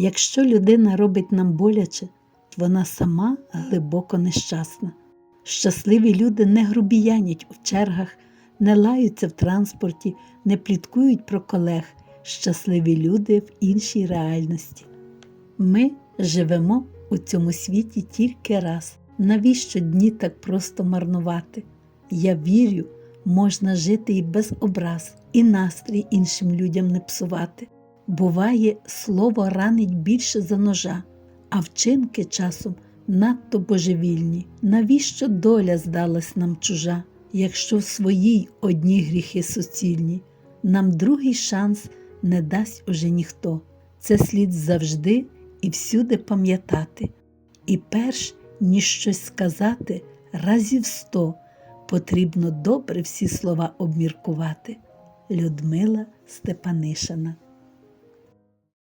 Якщо людина робить нам боляче, вона сама глибоко нещасна. Щасливі люди не грубіянять у чергах, не лаються в транспорті, не пліткують про колег. Щасливі люди в іншій реальності. Ми живемо у цьому світі тільки раз. Навіщо дні так просто марнувати? Я вірю, можна жити і без образ, і настрій іншим людям не псувати. Буває, слово ранить більше за ножа, а вчинки часом надто божевільні. Навіщо доля здалась нам чужа, якщо в своїй одні гріхи суцільні? Нам другий шанс не дасть уже ніхто. Це слід завжди і всюди пам'ятати. І перш ніж щось сказати, разів сто потрібно добре всі слова обміркувати. Людмила Степанишина